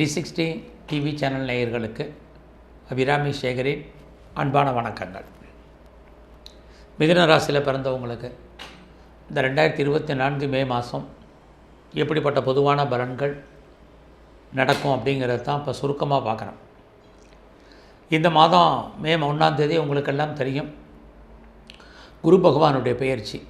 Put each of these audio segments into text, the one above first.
Three sixty TV channel நேயர்களுக்கு அபிராமி சேகரின் அன்பான வணக்கங்கள். மிதுன ராசியில் பிறந்தவங்களுக்கு இந்த ரெண்டாயிரத்தி இருபத்தி நான்கு மே மாதம் எப்படிப்பட்ட பொதுவான பலன்கள் நடக்கும் அப்படிங்கிறது தான் இப்போ சுருக்கமாக பார்க்குறோம் இந்த மாதம் மே ஒன்றாந்தேதி உங்களுக்கெல்லாம் தெரியும். குரு பகவானுடைய பயிற்சி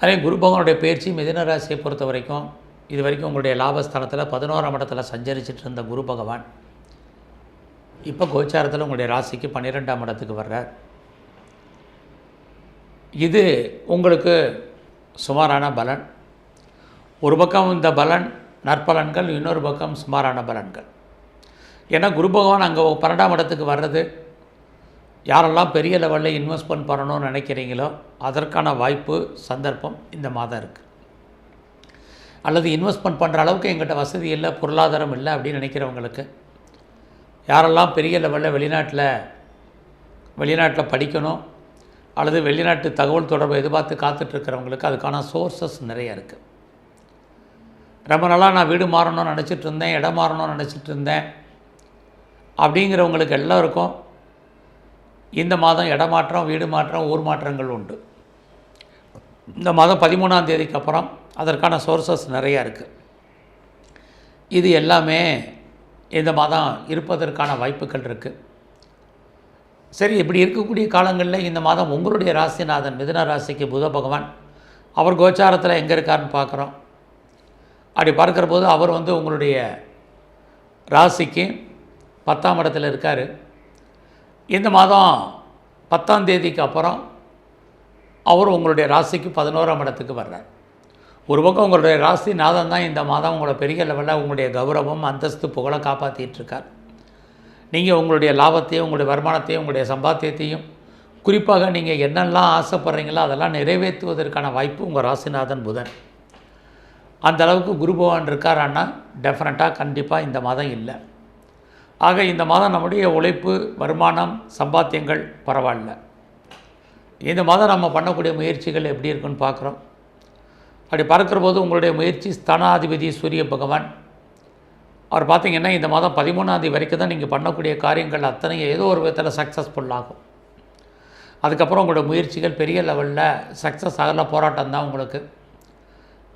அதே குரு பகவானுடைய பயிற்சி மிதுன ராசியை பொறுத்த வரைக்கும் இது வரைக்கும் உங்களுடைய லாபஸ்தானத்தில் பதினோராம் இடத்துல சஞ்சரிச்சிட்டு இருந்த குரு பகவான். இப்போ கோச்சாரத்தில் உங்களுடைய ராசிக்கு பன்னிரெண்டாம் இடத்துக்கு வர்றார். இது உங்களுக்கு சுமாரான பலன். ஒரு பக்கம் இந்த பலன் நற்பலன்கள் இன்னொரு பக்கம் சுமாரான பலன்கள். ஏன்னா குரு பகவான் அங்கே பன்னெண்டாம் இடத்துக்கு வர்றது. யாரெல்லாம் பெரிய லெவலில் இன்வெஸ்ட்மெண்ட் பண்ணணும்னு நினைக்கிறீங்களோ அதற்கான வாய்ப்பு சந்தர்ப்பம் இந்த மாதம் இருக்குது அல்லது இன்வெஸ்ட்மெண்ட் பண்ணுற அளவுக்கு எங்கிட்ட வசதி இல்லை பொருளாதாரம் இல்லை அப்படின்னு நினைக்கிறவங்களுக்கு யாரெல்லாம் பெரிய லெவலில் வெளிநாட்டில் வெளிநாட்டில் படிக்கணும் அல்லது வெளிநாட்டு தகவல் தொடர்பு எதிர்பார்த்து காத்துட்ருக்கிறவங்களுக்கு அதுக்கான சோர்சஸ் நிறைய இருக்குது ரொம்ப நாளாக நான் வீடு மாறணும்னு நினச்சிட்டு இருந்தேன் இடம் மாறணும்னு நினச்சிட்டு இருந்தேன். அப்படிங்கிறவங்களுக்கு எல்லாருக்கும் இந்த மாதம் இடமாற்றம் வீடு மாற்றம் ஊர் மாற்றங்கள் உண்டு. இந்த மாதம் பதிமூணாம் தேதிக்கு அப்புறம் அதற்கான சோர்சஸ் நிறையா இருக்குது இது எல்லாமே இந்த மாதம் இருப்பதற்கான வாய்ப்புகள் இருக்குது சரி இப்படி இருக்கக்கூடிய காலங்களில் இந்த மாதம் உங்களுடைய ராசிநாதன் மிதுன ராசிக்கு புத பகவான் அவர் கோச்சாரத்தில் எங்கே இருக்காருன்னு பார்க்குறோம் அப்படி பார்க்குற போது அவர் வந்து உங்களுடைய ராசிக்கு பத்தாம் இடத்துல இருக்கார். இந்த மாதம் பத்தாம் தேதிக்கு அப்புறம் அவர் உங்களுடைய ராசிக்கு பதினோராம் இடத்துக்கு வர்றார். ஒரு பக்கம் உங்களுடைய ராசி நாதம் தான் இந்த மாதம் உங்களை பெரிய லெவலில் உங்களுடைய கௌரவம் அந்தஸ்து புகழை காப்பாற்றிட்டுருக்கார் நீங்கள் உங்களுடைய லாபத்தையும் உங்களுடைய வருமானத்தையும் உங்களுடைய சம்பாத்தியத்தையும் குறிப்பாக நீங்கள் என்னெல்லாம் ஆசைப்படுறீங்களோ அதெல்லாம் நிறைவேற்றுவதற்கான வாய்ப்பு உங்கள் ராசிநாதன் புதன். அந்த அளவுக்கு குரு பகவான் இருக்காரான்னா டெஃபினட்டாக கண்டிப்பாக இந்த மாதம் இல்லை. ஆக இந்த மாதம் நம்முடைய உழைப்பு வருமானம் சம்பாத்தியங்கள் பரவாயில்ல. இந்த மாதம் நம்ம பண்ணக்கூடிய முயற்சிகள் எப்படி இருக்குன்னு பார்க்குறோம். அப்படி பார்க்குற போது உங்களுடைய முயற்சி ஸ்தானாதிபதி சூரிய பகவான். அவர் பார்த்திங்கன்னா இந்த மாதம் பதிமூணாந்தேதி வரைக்கும் தான் நீங்கள் பண்ணக்கூடிய காரியங்கள் அத்தனையும் ஏதோ ஒரு விதத்தில் சக்ஸஸ்ஃபுல் ஆகும். அதுக்கப்புறம் உங்களோட முயற்சிகள் பெரிய லெவலில் சக்ஸஸ் ஆகல போராட்டம் தான் உங்களுக்கு.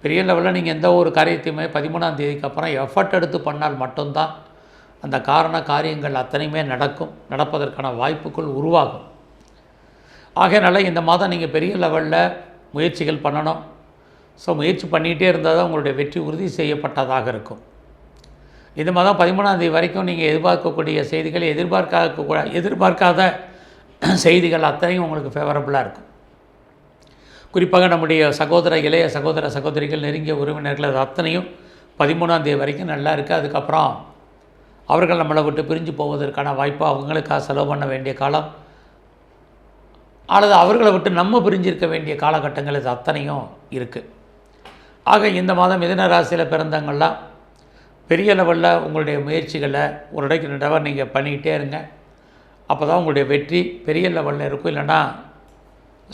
பெரிய லெவலில் நீங்கள் எந்த ஒரு காரியத்தையுமே பதிமூணாம் தேதிக்கு அப்புறம் எஃபர்ட் எடுத்து பண்ணால் மட்டும்தான் அந்த காரண காரியங்கள் அத்தனையுமே நடக்கும் நடப்பதற்கான வாய்ப்புகள் உருவாகும். ஆகையினால இந்த மாதம் நீங்கள் பெரிய லெவலில் முயற்சிகள் பண்ணணும். ஸோ முயற்சி பண்ணிகிட்டே இருந்தால் தான் உங்களுடைய வெற்றி உறுதி செய்யப்பட்டதாக இருக்கும். இந்த மாதம் பதிமூணாந்தேதி வரைக்கும் நீங்கள் எதிர்பார்க்கக்கூடிய செய்திகள் எதிர்பார்க்க எதிர்பார்க்காத செய்திகள் அத்தனையும் உங்களுக்கு ஃபேவரபுளாக இருக்கும். குறிப்பாக நம்முடைய சகோதர இளைய சகோதர சகோதரிகள் நெருங்கிய உறவினர்கள் அது அத்தனையும் பதிமூணாந்தேதி வரைக்கும் நல்லா இருக்குது அதுக்கப்புறம் அவர்கள் நம்மளை விட்டு பிரிஞ்சு போவதற்கான வாய்ப்பு அவங்களுக்காக செலவு பண்ண வேண்டிய காலம். அல்லது அவர்களை விட்டு நம்ம பிரிஞ்சிருக்க வேண்டிய காலகட்டங்கள் இது அத்தனையும் இருக்குது ஆக இந்த மாதம் மிதன ராசியில் பிறந்தவங்கள்லாம் பெரிய லெவலில் உங்களுடைய முயற்சிகளை ஒரு இடைக்கு ரெண்டவர் நீங்கள் பண்ணிக்கிட்டே இருங்க. அப்போ தான் உங்களுடைய வெற்றி பெரிய லெவலில் இருக்கும். இல்லைன்னா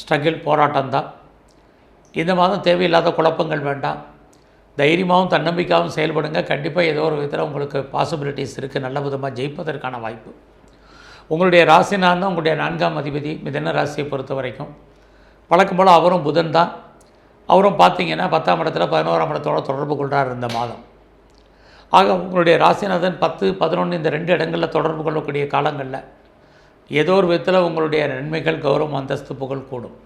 ஸ்ட்ரகிள் போராட்டம் தான். இந்த மாதம் தேவையில்லாத குழப்பங்கள் வேண்டாம். தைரியமாகவும் தன்னம்பிக்கையாகவும் செயல்படுங்க. கண்டிப்பாக ஏதோ ஒரு விதத்தில் உங்களுக்கு பாசிபிலிட்டிஸ் இருக்குது நல்ல விதமாக ஜெயிப்பதற்கான வாய்ப்பு. உங்களுடைய ராசினான் தான் உங்களுடைய நான்காம் அதிபதி. மிதன ராசியை பொறுத்த வரைக்கும். வழக்கம் போல் அவரும் புதன் தான். அவரும் பார்த்தீங்கன்னா பத்தாம் இடத்துல பதினோராம் இடத்தோட தொடர்பு கொள்கிறார் இந்த மாதம். ஆக உங்களுடைய ராசிநாதன் பத்து பதினொன்று இந்த ரெண்டு இடங்களில் தொடர்பு கொள்ளக்கூடிய காலங்களில் ஏதோ ஒரு விதத்தில் உங்களுடைய நன்மைகள் கௌரவம் அந்தஸ்து புகழ் கூடும்.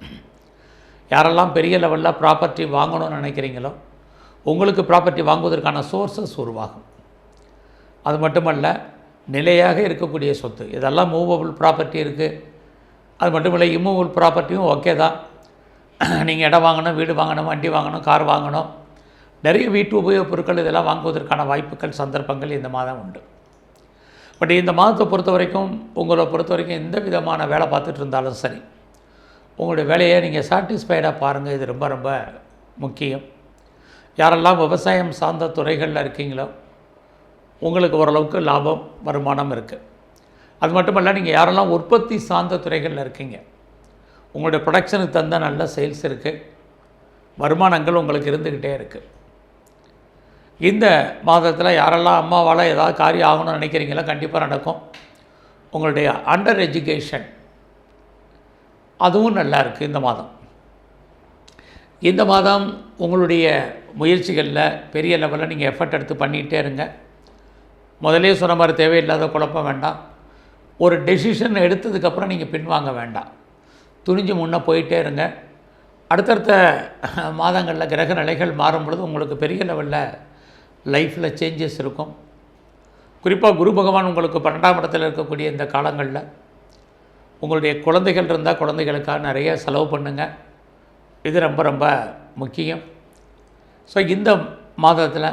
யாரெல்லாம் பெரிய லெவலில் ப்ராப்பர்ட்டி வாங்கணும்னு நினைக்கிறீங்களோ உங்களுக்கு ப்ராப்பர்ட்டி வாங்குவதற்கான சோர்சஸ் உருவாகும். அது மட்டுமல்ல நிலையாக இருக்கக்கூடிய சொத்து. இதெல்லாம் மூவபிள் ப்ராப்பர்ட்டி இருக்குது அது மட்டும் இல்லை இம்மூவபிள் ப்ராப்பர்ட்டியும் ஓகே தான். நீங்கள் இடம் வாங்கணும் வீடு வாங்கணும் வண்டி வாங்கணும் கார் வாங்கணும். நிறைய வீட்டு உபயோகப் பொருட்கள் இதெல்லாம் வாங்குவதற்கான வாய்ப்புகள் சந்தர்ப்பங்கள் இந்த மாதம் உண்டு. பட் இந்த மாதத்தை பொறுத்த வரைக்கும் உங்களை பொறுத்த வரைக்கும் எந்த விதமான வேலை பார்த்துட்டு இருந்தாலும் சரி உங்களுடைய வேலையை நீங்கள் சாட்டிஸ்ஃபைடாக பாருங்கள் இது ரொம்ப ரொம்ப முக்கியம். யாரெல்லாம் விவசாயம் சார்ந்த துறைகளில் இருக்கீங்களோ உங்களுக்கு ஓரளவுக்கு லாபம் வருமானம் இருக்குது அது மட்டுமல்ல நீங்கள் யாரெல்லாம் உற்பத்தி சார்ந்த துறைகளில் இருக்கீங்க உங்களுடைய ப்ரொடக்ஷனுக்கு தந்த நல்ல சேல்ஸ் இருக்குது வருமானங்கள் உங்களுக்கு இருந்துக்கிட்டே இருக்குது இந்த மாதத்தில் யாரெல்லாம் அம்மாவால் ஏதாவது காரியம் ஆகணும்னு நினைக்கிறீங்களோ கண்டிப்பாக நடக்கும். உங்களுடைய அண்டர் எஜுகேஷன் அதுவும் நல்லா இருக்குது இந்த மாதம். இந்த மாதம் உங்களுடைய முயற்சிகளில் பெரிய லெவலில் நீங்கள் எஃபர்ட் எடுத்து பண்ணிகிட்டே இருங்க. முதலே சொன்ன மாதிரி தேவையில்லாத குழப்பம் வேண்டாம். ஒரு டெசிஷன் எடுத்ததுக்கப்புறம் நீங்கள் பின்வாங்க வேண்டாம். துணிஞ்சு முன்னே போயிட்டே இருங்க. அடுத்தடுத்த மாதங்களில் கிரக நிலைகள் மாறும் பொழுது உங்களுக்கு பெரிய லெவலில் லைஃப்பில் சேஞ்சஸ் இருக்கும். குறிப்பாக குரு பகவான் உங்களுக்கு பன்னெண்டாம் இடத்தில் இருக்கக்கூடிய இந்த காலங்களில் உங்களுடைய குழந்தைகள் இருந்தால் குழந்தைகளுக்காக நிறைய செலவு பண்ணுங்கள் இது ரொம்ப ரொம்ப முக்கியம். ஸோ இந்த மாதத்தில்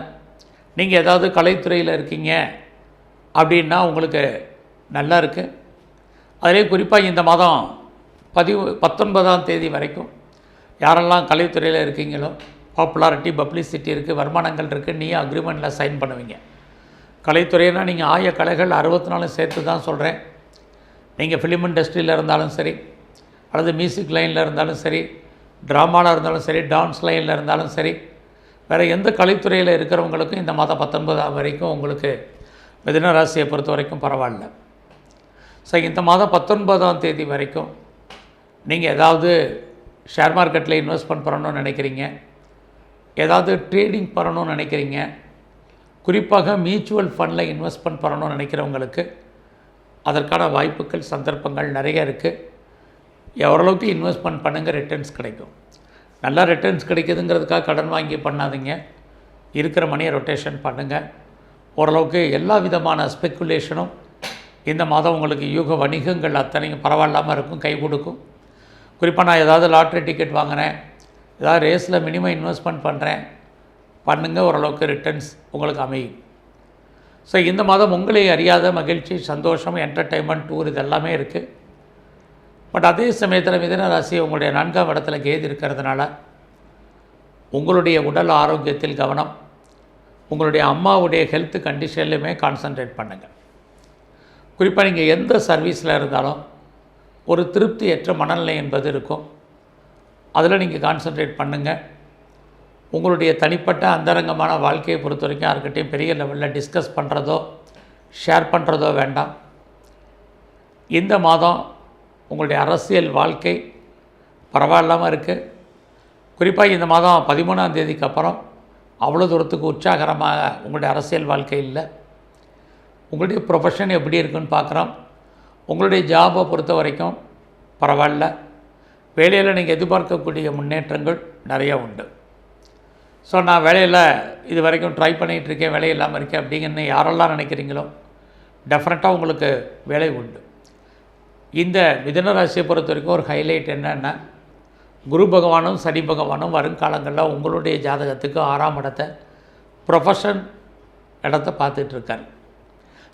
நீங்கள் ஏதாவது கலைத்துறையில் இருக்கீங்க அப்படின்னா உங்களுக்கு நல்லா இருக்குது அதிலே குறிப்பாக இந்த மாதம் பதிவு பத்தொன்பதாம் தேதி வரைக்கும் யாரெல்லாம் கலைத்துறையில் இருக்கீங்களோ பாப்புலாரிட்டி பப்ளிசிட்டி இருக்குது வருமானங்கள் இருக்குது நீ அக்ரிமெண்ட்டில் சைன் பண்ணுவீங்க. கலைத்துறைனா நீங்கள் ஆய கலைகள் அறுபத்தி நாலு சேர்த்து தான் சொல்கிறேன் நீங்கள் ஃபிலிம் இண்டஸ்ட்ரியில் இருந்தாலும் சரி அல்லது மியூசிக் லைனில் இருந்தாலும் சரி ட்ராமாவில் இருந்தாலும் சரி டான்ஸ் லைனில் இருந்தாலும் சரி வேறு எந்த கலைத்துறையில் இருக்கிறவங்களுக்கும் இந்த மாதம் பத்தொன்பதாம் வரைக்கும் உங்களுக்கு மிதுன ராசியை பொறுத்த வரைக்கும் பரவாயில்ல. ஸோ இந்த மாதம் பத்தொன்பதாம் தேதி வரைக்கும் நீங்கள் ஏதாவது ஷேர் மார்க்கெட்டில் இன்வெஸ்ட்மெண்ட் பண்ணணும்னு நினைக்கிறீங்க. ஏதாவது ட்ரேடிங் பண்ணணும்னு நினைக்கிறீங்க. குறிப்பாக மியூச்சுவல் ஃபண்டில் இன்வெஸ்ட்மெண்ட் பண்ணணும்னு நினைக்கிறவங்களுக்கு அதற்கான வாய்ப்புகள் சந்தர்ப்பங்கள் நிறைய இருக்குது எவ்வளவுக்கு இன்வெஸ்ட்மெண்ட் பண்ணுங்கள் ரிட்டர்ன்ஸ் கிடைக்கும். நல்லா ரிட்டர்ன்ஸ் கிடைக்குதுங்கிறதுக்காக கடன் வாங்கி பண்ணாதீங்க. இருக்கிற மணியை ரொட்டேஷன் பண்ணுங்கள் ஓரளவுக்கு எல்லா விதமான ஸ்பெக்குலேஷனும் இந்த மாதம் உங்களுக்கு யூக வணிகங்கள் அத்தனையும் பரவாயில்லாமல் இருக்கும் கை கொடுக்கும். குறிப்பாக நான் ஏதாவது லாட்ரி டிக்கெட் வாங்கினேன் ஏதாவது ரேஸில் மினிமம் இன்வெஸ்ட்மெண்ட் பண்ணுறேன் பண்ணுங்கள் ஓரளவுக்கு ரிட்டர்ன்ஸ் உங்களுக்கு அமையும். ஸோ இந்த மாதம் உங்களை அறியாத மகிழ்ச்சி சந்தோஷம் என்டர்டெயின்மெண்ட் டூர் இது எல்லாமே இருக்குது பட் அதே சமயத்தில் மிதன ராசி உங்களுடைய நான்காம் இடத்துல கேது இருக்கிறதுனால உங்களுடைய உடல் ஆரோக்கியத்தில் கவனம் உங்களுடைய அம்மாவுடைய ஹெல்த் கண்டிஷன்லையுமே கான்சன்ட்ரேட் பண்ணுங்கள் குறிப்பாக நீங்கள் எந்த சர்வீஸில் இருந்தாலும் ஒரு திருப்தியற்ற மனநிலை என்பது இருக்கும். அதில் நீங்கள் கான்சன்ட்ரேட் பண்ணுங்கள் உங்களுடைய தனிப்பட்ட அந்தரங்கமான வாழ்க்கையை பொறுத்த வரைக்கும் யாருக்கிட்டையும் பெரிய லெவலில் டிஸ்கஸ் பண்ணுறதோ ஷேர் பண்ணுறதோ வேண்டாம். இந்த மாதம் உங்களுடைய அரசியல் வாழ்க்கை பரவாயில்லாமல் இருக்குது குறிப்பாக இந்த மாதம் பதிமூணாம் தேதிக்கு அப்புறம் அவ்வளோ தூரத்துக்கு உற்சாகரமாக உங்களுடைய அரசியல் வாழ்க்கை இல்லை. உங்களுடைய ப்ரொஃபஷன் எப்படி இருக்குன்னு பார்க்குறோம் உங்களுடைய ஜாபை பொறுத்த வரைக்கும் பரவாயில்ல. வேலையில் நீங்கள் எதிர்பார்க்கக்கூடிய முன்னேற்றங்கள் நிறைய உண்டு. ஸோ நான் வேலையில் இது வரைக்கும் ட்ரை பண்ணிகிட்ருக்கேன் வேலை இல்லாமல் இருக்கேன் அப்படிங்கன்னு யாரெல்லாம் நினைக்கிறீங்களோ டெஃபினட்டாக உங்களுக்கு வேலை உண்டு. இந்த மிதனராசியை பொறுத்த வரைக்கும் ஒரு ஹைலைட் என்னென்னா குரு பகவானும் சனி பகவானும் வருங்காலங்களில் உங்களுடைய ஜாதகத்துக்கு ஆறாம் இடத்தை ப்ரொஃபஷன் இடத்த பார்த்துட்ருக்காரு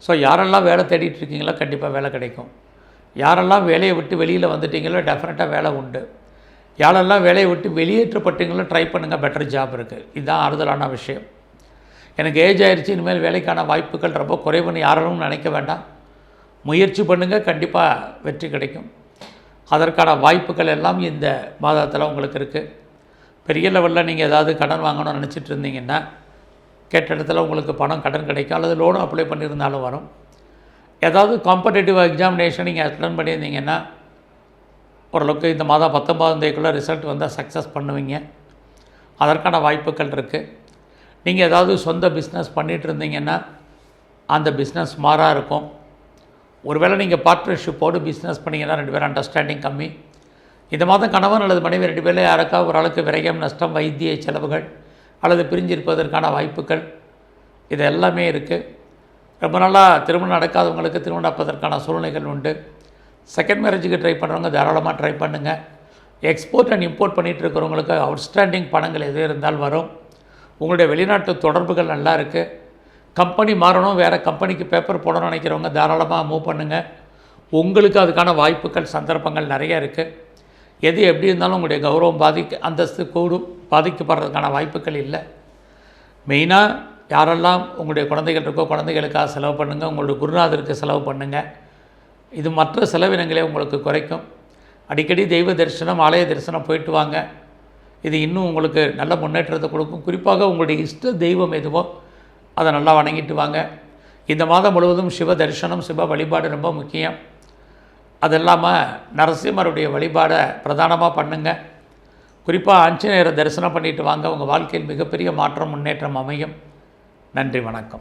ஸோ யாரெல்லாம் வேலை தேடிட்டு இருக்கீங்களோ கண்டிப்பாக வேலை கிடைக்கும். யாரெல்லாம் வேலையை விட்டு வெளியில் வந்துட்டீங்களோ டெஃபினட்டாக வேலை உண்டு. யாரெல்லாம் வேலையை விட்டு வெளியேற்றப்பட்டீங்களோ ட்ரை பண்ணுங்கள் பெட்டர் ஜாப் இருக்குது இதுதான் ஆறுதலான விஷயம். எனக்கு ஏஜ் ஆயிடுச்சு இனிமேல் வேலைக்கான வாய்ப்புகள் ரொம்ப குறைவுன்னு யாரும் நினைக்க வேண்டாம். முயற்சி பண்ணுங்கள் கண்டிப்பாக வெற்றி கிடைக்கும். அதற்கான வாய்ப்புகள் எல்லாம் இந்த மாதத்தில் உங்களுக்கு இருக்குது பெரிய லெவலில் நீங்கள் ஏதாவது கடன் வாங்கணும்னு நினச்சிட்டு இருந்தீங்கன்னா கேட்ட இடத்துல உங்களுக்கு பணம் கடன் கிடைக்கும் அல்லது லோனும் அப்ளை பண்ணியிருந்தாலும் வரும். ஏதாவது காம்படேட்டிவ் எக்ஸாமினேஷன் நீங்கள் அட்டன் பண்ணியிருந்தீங்கன்னா ஓரளவுக்கு இந்த மாதம் பத்தொம்பதாம் தேதிக்குள்ளே ரிசல்ட் வந்தால் சக்ஸஸ் பண்ணுவீங்க. அதற்கான வாய்ப்புகள் இருக்குது நீங்கள் ஏதாவது சொந்த பிஸ்னஸ் பண்ணிகிட்டு இருந்தீங்கன்னா அந்த பிஸ்னஸ் மாறாக இருக்கும். ஒருவேளை நீங்கள் பார்ட்னர்ஷிப்போடு பிஸ்னஸ் பண்ணிங்கன்னா ரெண்டு பேரும் அண்டர்ஸ்டாண்டிங் கம்மி. இந்த மாதம் கணவன் அல்லது மனைவி ரெண்டு பேரில் யாருக்காவது ஒரு ஆளுக்கு விரயம் நஷ்டம் வைத்திய செலவுகள் அல்லது பிரிஞ்சிருப்பதற்கான வாய்ப்புகள் இது எல்லாமே இருக்குது ரொம்ப நாளாக திருமணம் நடக்காதவங்களுக்கு திருமணம் நடப்பதற்கான சூழ்நிலைகள் உண்டு. செகண்ட் மேரேஜுக்கு ட்ரை பண்ணுறவங்க தாராளமாக ட்ரை பண்ணுங்கள் எக்ஸ்போர்ட் அண்ட் இம்போர்ட் பண்ணிகிட்டு இருக்கிறவங்களுக்கு அவுட்ஸ்டாண்டிங் பணங்கள் எது இருந்தால் வரும். உங்களுடைய வெளிநாட்டு தொடர்புகள் நல்லா இருக்குது கம்பெனி மாறணும் வேறு கம்பெனிக்கு பேப்பர் போடணும்னு நினைக்கிறவங்க தாராளமாக மூவ் பண்ணுங்கள் உங்களுக்கு அதுக்கான வாய்ப்புகள் சந்தர்ப்பங்கள் நிறைய இருக்குது எது எப்படி இருந்தாலும் உங்களுடைய கௌரவம் பாதிக்க அந்தஸ்து கூடும் பாதிக்கப்படுறதுக்கான வாய்ப்புகள் இல்லை. மெயினாக யாரெல்லாம் உங்களுடைய குழந்தைகள் இருக்கோ குழந்தைகளுக்காக செலவு பண்ணுங்கள் உங்களுடைய குருநாதருக்கு செலவு பண்ணுங்கள் இது மற்ற செலவினங்களே உங்களுக்கு குறைக்கும். அடிக்கடி தெய்வ தரிசனம் ஆலய தரிசனம் போயிட்டு வாங்க. இது இன்னும் உங்களுக்கு நல்ல முன்னேற்றத்தை கொடுக்கும். குறிப்பாக உங்களுடைய இஷ்ட தெய்வம் எதுவோ அதை நல்லா வணங்கிட்டு வாங்க இந்த மாதம் முழுவதும் சிவ தரிசனம் சிவ வழிபாடு ரொம்ப முக்கியம். அது இல்லாமல் நரசிம்மருடைய வழிபாடை பிரதானமாக பண்ணுங்கள் குறிப்பாக ஆஞ்சநேயரை தரிசனம் பண்ணிட்டு வாங்க. உங்கள் வாழ்க்கையில் மிகப்பெரிய மாற்றம் முன்னேற்றம் அமையும். நன்றி வணக்கம்.